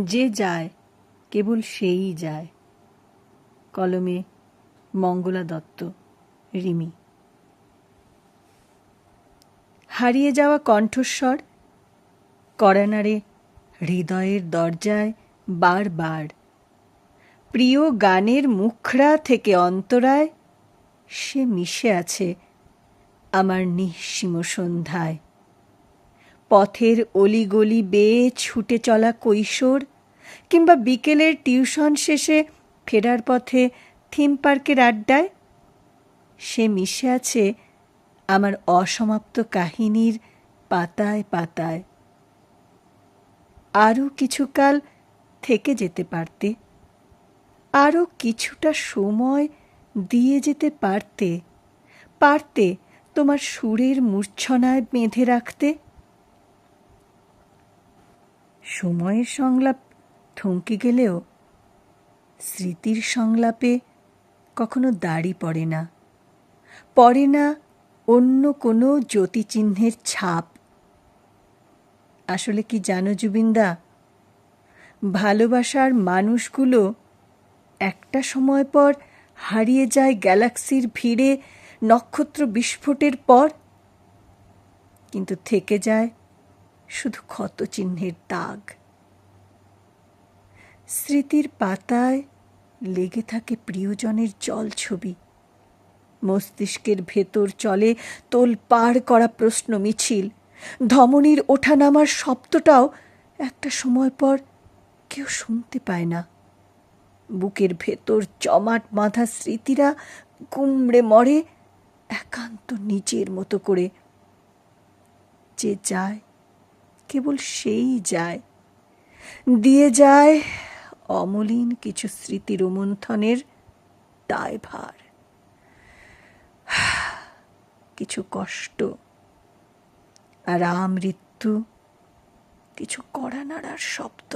যে যায়, কেবল সেই যায়। কলমে মঙ্গলা দত্ত, রিমি। হারিয়ে যাওয়া কণ্ঠস্বর করানারে হৃদয়ের দরজায় বারবার। প্রিয় গানের মুখরা থেকে অন্তরায় সে মিশে আছে আমার নিঃসীম সন্ধ্যায়। পথের অলিগলি বেয়ে ছুটে চলা কৈশোর কিংবা বিকেলের টিউশন শেষে ফেরার পথে থিম পার্কের আড্ডায়? সে মিশে আছে আমার অসমাপ্ত কাহিনীর পাতায় পাতায়। আরও কিছুকাল থেকে যেতে পারতে, আরও কিছুটা সময় দিয়ে যেতে পারতে পারতে তোমার সুরের মূর্ছনায় বেঁধে রাখতে সময়ের সংলাপ থমকে গেলেও স্মৃতির সংলাপে কখনো দাড়ি পড়ে না। পড়ে না অন্য কোনো জ্যোতিচিহ্নের ছাপ। আসলে কি জানো জুবিনদা? ভালোবাসার মানুষগুলো একটা সময় পর হারিয়ে যায় গ্যালাক্সির ভিড়ে নক্ষত্র বিস্ফোটের পর, কিন্তু থেকে যায় শুধু ক্ষত চিহ্নের দাগ। স্মৃতির পাতায় লেগে থাকে প্রিয়জনের জল ছবি। মস্তিষ্কের ভেতর চলে তোল পার করা প্রশ্ন মিছিল। ধমনীর ওঠানামার শব্দটাও একটা সময় পর কেউ শুনতে পায় না। বুকের ভেতর জমাট বাঁধা স্মৃতিরা কুমড়ে মরে একান্ত নিজের মতো করে। যে যায় কেবল সেই যায়। দিয়ে যায় অমলিন কিছু স্মৃতি রোমন্থনের দায়ভার। কিছু কষ্ট আর আমৃত্যু কিছু কড়া নাড়ার শব্দ।